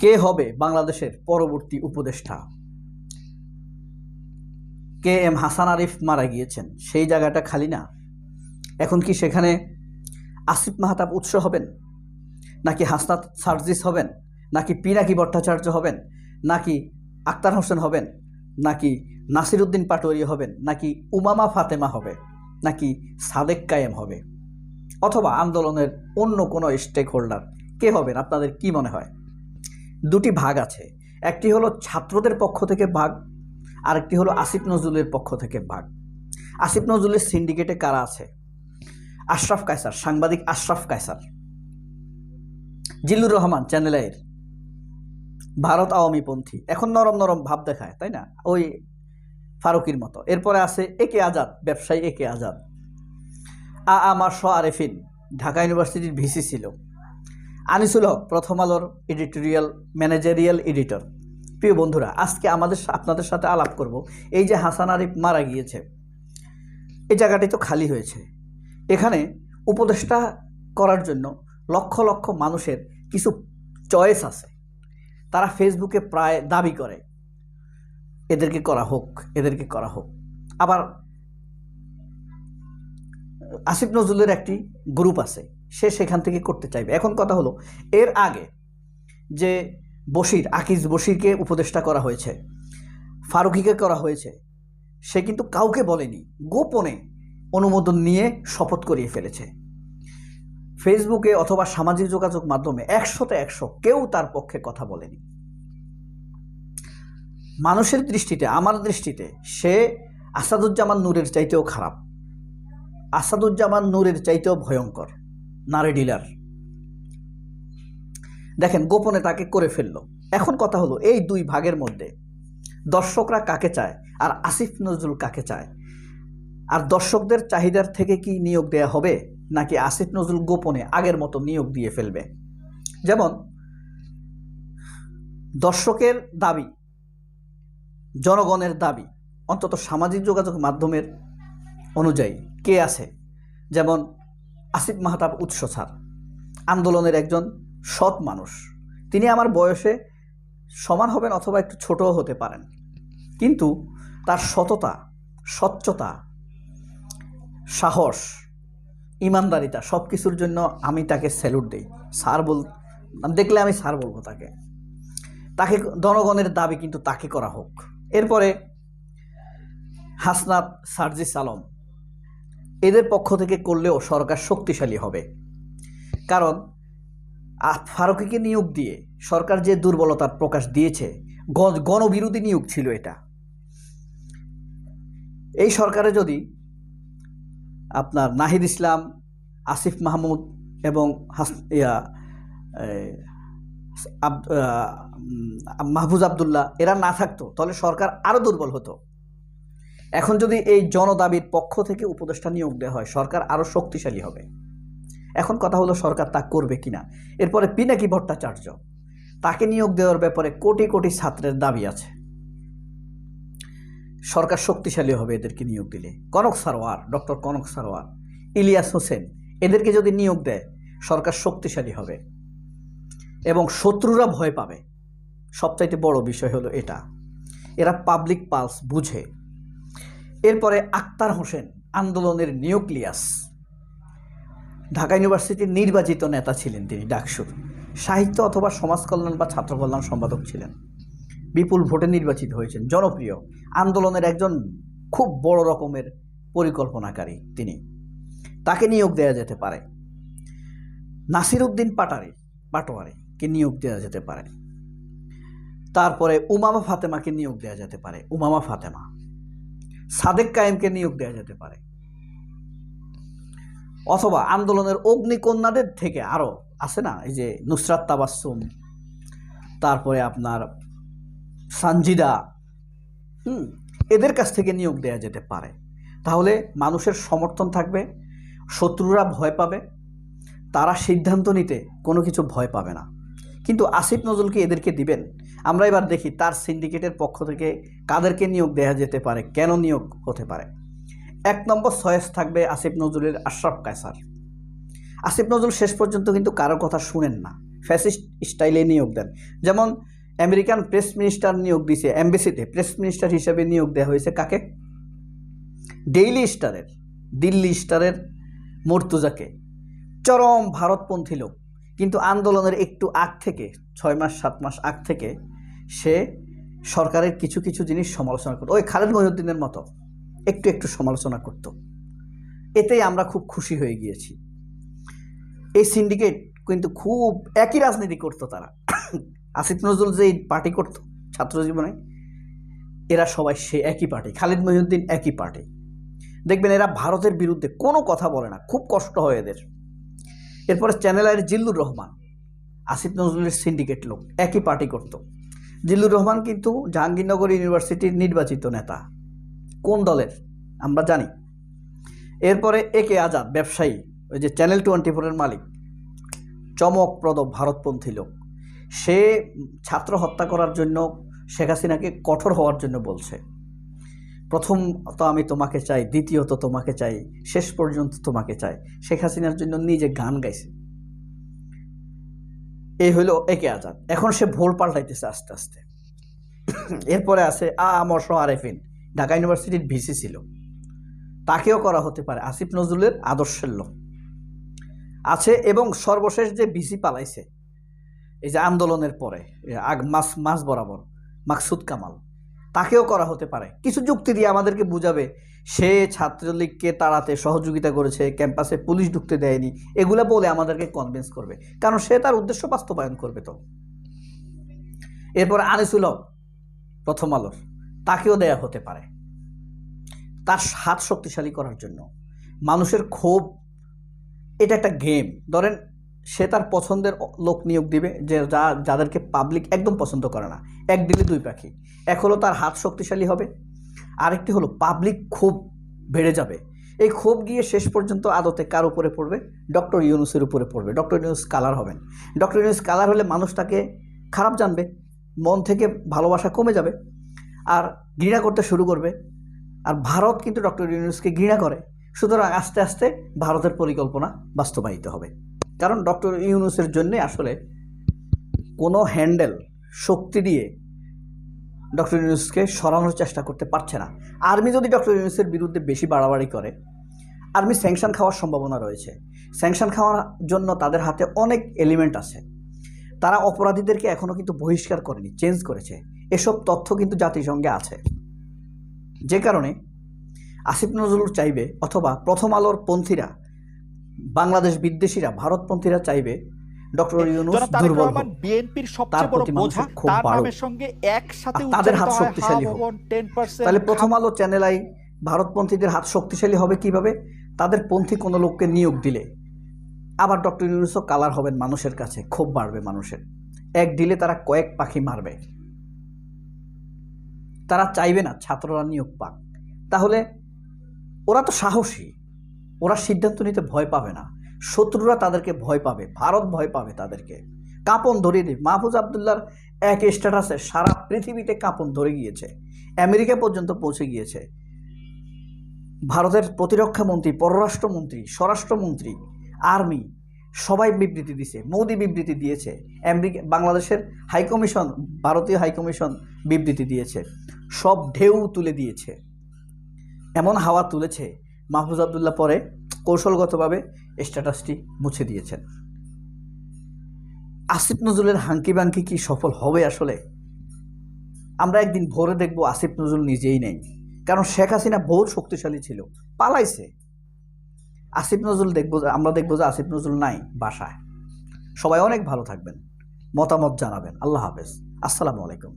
কে হবে বাংলাদেশের পরবর্তী উপদেষ্টা? কে এম হাসান আরিফ মারা গিয়েছেন? সেই জায়গাটা খালি না। এখন কি সেখানে আসিফ মাহাতাব উৎস হবেন? নাকি হাসনাত সার্জিস হবেন? নাকি পিনাকি ভট্টাচার্য হবেন? নাকি আক্তার হোসেন হবেন? নাকি নাসির উদ্দিন পাটোয়ারি হবেন? নাকি উমামা ফাতেমা হবে? নাকি সাদেক কায়েম হবে? অথবা আন্দোলনের অন্য কোনো স্টেক হোল্ডার কে হবেন? আপনাদের কি মনে হয়? দুটি ভাগ আছে। একটি হলো ছাত্রদের পক্ষ থেকে ভাগ, আরেকটি হলো আসিফ নজরুলের পক্ষ থেকে ভাগ। আসিফ নজরুলের সিন্ডিকেটে কারা আছে? আশরাফ কায়সার, সাংবাদিক আশরাফ কায়সার। জিল্লুর রহমান, চ্যানেল চ্যানেলের ভারত আওয়ামীপন্থী। এখন নরম নরম ভাব দেখায়, তাই না? ওই ফারুকির মতো। এরপরে আছে একে আজাদ, ব্যবসায়ী একে আজাদ। আ আমার শ আরেফিন, ঢাকা ইউনিভার্সিটির ভিসি ছিল। আনিসুল হক, প্রথম আলোর এডিটোরিয়াল ম্যানেজারিয়াল এডিটর। প্রিয় বন্ধুরা, আজকে আমাদের আপনাদের সাথে আলাপ করব। এই যে হাসান আরিফ মারা গিয়েছে, এই জায়গাটি তো খালি হয়েছে। এখানে উপদেষ্টা করার জন্য লক্ষ লক্ষ মানুষের কিছু চয়েস আছে। তারা ফেসবুকে প্রায় দাবি করে, এদেরকে করা হোক, এদেরকে করা হোক। আবার আসিফ নজরুলের একটি গ্রুপ আছে সে সেখান থেকে করতে চাইবে। এখন কথা হলো, এর আগে যে বশির, আকিজ বশিরকে উপদেষ্টা করা হয়েছে, ফারুকিকে করা হয়েছে, সে কিন্তু কাউকে বলেনি, গোপনে অনুমোদন নিয়ে শপথ করিয়ে ফেলেছে। ফেসবুকে অথবা সামাজিক যোগাযোগ মাধ্যমে একশোতে একশো কেউ তার পক্ষে কথা বলেনি। মানুষের দৃষ্টিতে, আমার দৃষ্টিতে, সে আসাদুজ্জামান নূরের চাইতেও খারাপ। আসাদুজ্জামান নূরের চাইতেও ভয়ঙ্কর। নারে ডিলার দেখেন, গোপনে তাকে করে ফেলল। এখন কথা হলো, এই দুই ভাগের মধ্যে দর্শকরা কাকে চায় আর আসিফ নজরুল কাকে চায়? আর দর্শকদের চাহিদার থেকে কি নিয়োগ দেয়া হবে, নাকি আসিফ নজরুল গোপনে আগের মতো নিয়োগ দিয়ে ফেলবে? যেমন, দর্শকের দাবি, জনগণের দাবি, অন্তত সামাজিক যোগাযোগ মাধ্যমের অনুযায়ী কে আছে? যেমন আসিফ মাহতাব উৎস স্যার। আন্দোলনের একজন সৎ মানুষ। তিনি আমার বয়সে সমান হবেন অথবা একটু ছোটও হতে পারেন। কিন্তু তার সততা, স্বচ্ছতা, সাহস, ইমানদারিতা সব কিছুর জন্য আমি তাকে স্যালুট দিই। স্যার বল দেখলে আমি স্যার বলব তাকে। তাকে জনগণের দাবি কিন্তু তাকে করা হোক। এরপরে হাসনাত সার্জিস আলম। এদের পক্ষ থেকে করলেও সরকার শক্তিশালী হবে। কারণ ফারুকিকে নিয়োগ দিয়ে সরকার যে দুর্বলতার প্রকাশ দিয়েছে গণবিরোধী নিয়োগ ছিল এটা। এই সরকারে যদি আপনার নাহিদ ইসলাম আসিফ মাহমুদ এবং হাস উম, মাহফুজ আবদুল্লাহ এরা না থাকতো তাহলে সরকার আরও দুর্বল হতো। এখন যদি এই জনদাবির পক্ষ থেকে উপদেষ্টা নিয়োগ দেওয়া হয়, সরকার আরও শক্তিশালী হবে। এখন কথা হলো, সরকার তা করবে কিনা? এরপরে পিনাকি ভট্টাচার্য, তাকে নিয়োগ দেওয়ার ব্যাপারে কোটি কোটি ছাত্রের দাবি আছে। সরকার শক্তিশালী হবে এদেরকে নিয়োগ দিলে। কনক সারোয়ার, ডক্টর কনক সারোয়ার, ইলিয়াস হোসেন, এদেরকে যদি নিয়োগ দেয়, সরকার শক্তিশালী হবে। এবং শত্রুরা ভয় পাবে। সবচাইতে বড় বিষয় হলো এটা। এরা পাবলিক পালস বুঝে এরপরে আক্তার হোসেন আন্দোলনের নিউক্লিয়াস। ঢাকা ইউনিভার্সিটির নির্বাচিত নেতা ছিলেন তিনি ডাকসুর সাহিত্য অথবা সমাজ কল্যাণ বা ছাত্র কল্যাণ সম্পাদক ছিলেন। বিপুল ভোটে নির্বাচিত হয়েছেন। জনপ্রিয় আন্দোলনের একজন খুব বড় রকমের পরিকল্পনাকারী তিনি। তাকে নিয়োগ দেওয়া যেতে পারে। নাসির উদ্দিন পাটারি পাটোয়ারিকে নিয়োগ দেওয়া যেতে পারে। তারপরে উমামা ফাতেমাকে নিয়োগ দেওয়া যেতে পারে। উমামা ফাতেমা। সাদেক কায়েমকে নিয়োগ দেওয়া যেতে পারে। অথবা আন্দোলনের অগ্নিকন্যাদের থেকে আরও আছে না? এই যে নুসরাত তাবাসুম তারপরে আপনার সানজিদা, হুম, এদের কাছ থেকে নিয়োগ দেওয়া যেতে পারে। তাহলে মানুষের সমর্থন থাকবে, শত্রুরা ভয় পাবে, তারা সিদ্ধান্ত নিতে কোনো কিছু ভয় পাবে না। কিন্তু আসিফ নজরুলকে এদেরকে দিবেন? আমরা এবার দেখি তার সিন্ডিকেটের পক্ষ থেকে কাদেরকে নিয়োগ দেওয়া যেতে পারে, কেন নিয়োগ হতে পারে? এক নম্বর সয়েস থাকবে আসিফ নজরুলের আশরাফ কায়সার। আসিফ নজরুল শেষ পর্যন্ত কিন্তু কারোর কথা শুনেন না, ফ্যাসিস্ট স্টাইলে নিয়োগ দেন। যেমন আমেরিকান প্রেস মিনিস্টার নিয়োগ দিছে, এমবেসিতে প্রেস মিনিস্টার হিসেবে নিয়োগ দেওয়া হয়েছে কাকে? ডেইলি স্টারের, দিল্লি স্টারের মর্তুজাকে। চরম ভারতপন্থী লোক। কিন্তু আন্দোলনের একটু আগ থেকে, ছয় মাস, সাত মাস আগ থেকে সে সরকারের কিছু কিছু জিনিস সমালোচনা করতো। ওই খালেদ মহিউদ্দিনের মতো একটু একটু সমালোচনা করত। এতেই আমরা খুব খুশি হয়ে গিয়েছি। এই সিন্ডিকেট কিন্তু খুব একই রাজনীতি করতো তারা। আসিফ নজরুল যে পার্টি করতো ছাত্র জীবনে, এরা সবাই সে একই পার্টি, খালিদ মহিউদ্দিন একই পার্টি। দেখবেন এরা ভারতের বিরুদ্ধে কোনো কথা বলে না, খুব কষ্ট হয় এদের। এরপরে চ্যানেল আয়ের জিল্লুর রহমান। আসিফ নজরুলের সিন্ডিকেট লোক, একই পার্টি করত। জিল্লুর রহমান কিন্তু জাহাঙ্গীরনগর ইউনিভার্সিটির নির্বাচিত নেতা। কোন দলের? আমরা জানি। এরপরে একে আজাদ, ব্যবসায়ী, ওই যে চ্যানেল টোয়েন্টি ফোরের মালিক। চমকপ্রদ ভারতপন্থী লোক। সে ছাত্র হত্যা করার জন্য শেখ হাসিনাকে কঠোর হওয়ার জন্য বলছে। প্রথম তো আমি তোমাকে চাই দ্বিতীয়ত তোমাকে চাই, শেষ পর্যন্ত তোমাকে চাই। শেখ হাসিনার জন্য নিজে গান গাইছে। এই হইল একে আজাদ। এখন সে ভোর পাল্টাইতেছে আস্তে আস্তে। এরপরে আছে আ আমর আরেফিন। ঢাকা ইউনিভার্সিটির ভিসি ছিল। তাকেও করা হতে পারে আসিফ নজরুলের আদর্শের লোক। আছে এবং সর্বশেষ যে ভিসি পালাইছে, এই যে আন্দোলনের পরে আগ মাস মাস বরাবর, মাকসুদ কামাল। তাকেও করা হতে পারে। কিছু যুক্তি দিয়ে আমাদেরকে বুঝাবে, সে ছাত্রলীগকে তাড়াতে সহযোগিতা করেছে, ক্যাম্পাসে পুলিশ ঢুকতে দেয়নি, এগুলো বলে আমাদেরকে কনভিন্স করবে। কারণ সে তার উদ্দেশ্য বাস্তবায়ন করবে তো। এরপর আনিসুল হক, প্রথম আলোর, তাকেও দেয়া হতে পারে। তার হাত শক্তিশালী করার জন্য। মানুষের ক্ষোভ, এটা একটা গেম ধরেন সে তার পছন্দের লোক নিয়োগ দিবে যে যা, যাদেরকে পাবলিক একদম পছন্দ করে না। এক দিলে দুই পাখি। এক হলো তার হাত শক্তিশালী হবে। আরেকটি হলো পাবলিক ক্ষোভ বেড়ে যাবে। এই ক্ষোভ গিয়ে শেষ পর্যন্ত আদতে কার উপরে পড়বে? ডক্টর ইউনুসের উপরে পড়বে। ডক্টর ইউনুস কালার হবেন। ডক্টর ইউনুস কালার হলে মানুষ তাকে খারাপ জানবে, মন থেকে ভালোবাসা কমে যাবে, আর ঘৃণা করতে শুরু করবে। আর ভারত কিন্তু ডক্টর ইউনুসকে ঘৃণা করে। সুতরাং আস্তে আস্তে ভারতের পরিকল্পনা বাস্তবায়িত হবে। কারণ ডক্টর ইউনুসের জন্যে আসলে কোনো হ্যান্ডেল শক্তি দিয়ে ডক্টর ইউনুসকে সরানোর চেষ্টা করতে পারছে না। আর্মি যদি ডক্টর ইউনুসের বিরুদ্ধে বেশি বাড়াবাড়ি করে, আর্মি স্যাংশন খাওয়ার সম্ভাবনা রয়েছে। স্যাংশন খাওয়ার জন্য তাদের হাতে অনেক এলিমেন্ট আছে। তারা অপরাধীদেরকে এখনও কিন্তু বহিষ্কার করেনি, চেঞ্জ করেছে। এসব তথ্য কিন্তু জাতিসংঘে আছে। যে কারণে আসিফ নজরুল চাইবে অথবা প্রথম আলোর পন্থীরা বাংলাদেশ বিদ্বেষীরা ভারতপন্থীরা চাইবে ডক্টর ইউনুস দুর্বল বিএনপির সবচেয়ে বড় বোঝা মানুষের তার নামের সঙ্গে একসাথে তাদের হাত শক্তিশালী হোক। তাহলে প্রথম আলো চ্যানেল আই ভারতপন্থীদের হাত শক্তিশালী হবে কীভাবে? তাদের পন্থী কোনো লোককে নিয়োগ দিলে। আবার ডক্টর ইউনুসও কালার হবেন মানুষের কাছে ক্ষোভ বাড়বে মানুষের। এক দিলে তারা কয়েক পাখি মারবে। তারা চাইবে না ছাত্ররা নিয়োগ পাক। তাহলে ওরা তো সাহসী। ওরা সিদ্ধান্ত নিতে ভয় পাবে না। শত্রুরা তাদেরকে ভয় পাবে, ভারত ভয় পাবে তাদেরকে। কাঁপন ধরিয়ে দেবে মাহফুজ আবদুল্লার এক স্ট্যাটাসে সারা পৃথিবীতে কাঁপন ধরে গিয়েছে। আমেরিকা পর্যন্ত পৌঁছে গিয়েছে। ভারতের প্রতিরক্ষা মন্ত্রী পররাষ্ট্রমন্ত্রী, স্বরাষ্ট্রমন্ত্রী, আর্মি, সবাই বিবৃতি দিয়েছে মোদি বিবৃতি দিয়েছে। আমেরিকা, বাংলাদেশের হাইকমিশন ভারতীয় হাইকমিশন বিবৃতি দিয়েছে। সব ঢেউ তুলে দিয়েছে। এমন হাওয়া তুলেছে মাহফুজ আবদুল্লাহ পরে কৌশলগতভাবে স্ট্যাটাসটি মুছে দিয়েছেন। আসিফ নজরুলের হাঙ্কি বাঙ্কি কি সফল হবে আসলে? আমরা একদিন ভোরে দেখব আসিফ নজরুল নিজেই নেই, কারণ শেখ হাসিনা বহুত শক্তিশালী ছিল, পালাইছে। আসিফ নজরুল দেখব আমরা দেখব যে আসিফ নজরুল নাই বাসায়। সবাই অনেক ভালো থাকবেন, মতামত জানাবেন। আল্লাহ হাফেজ। আসসালামু আলাইকুম।